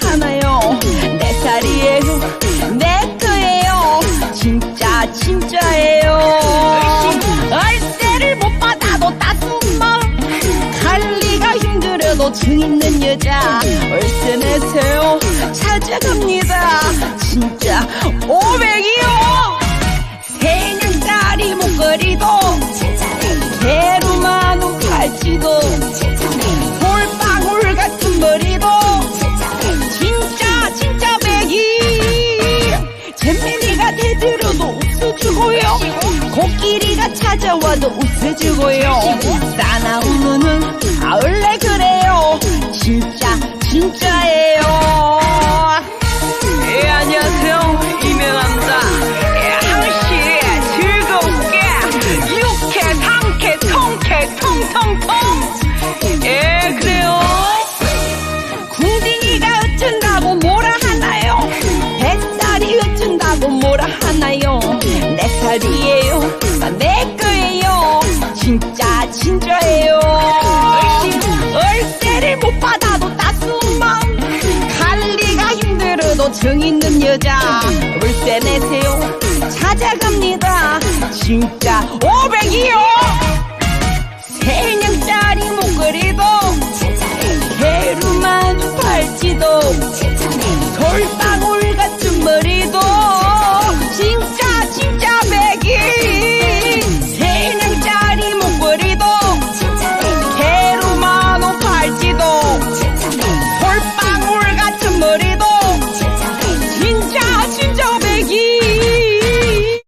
하나요? 내 살이에요, 내 거예요. 진짜 진짜예요. 월세를 못 받아도 따스한 마음 관리가 힘들어도 정 있는 여자 월세 내세요 찾아갑니다 진짜 500이 웃어주고요. 코끼리가 찾아와도 웃어주고요. 싸나우는 아 원래 그래요. 진짜 진짜예요. 예 안녕하세요. 이명합니다. 예, 항시 즐겁게. 육회 상쾌 통쾌 통통통. 예 그래요. 궁딩이가 어쩐다고 또 뭐라 하나요? 내 살이에요. 내 거예요. 진짜 진짜예요. 얼세를 못 받아도 따스운 마음 관리가 힘들어도 정 있는 여자. 월세 내세요. 찾아갑니다. 진짜 오백이요. 세년짜리 목걸이도 세루만 팔지도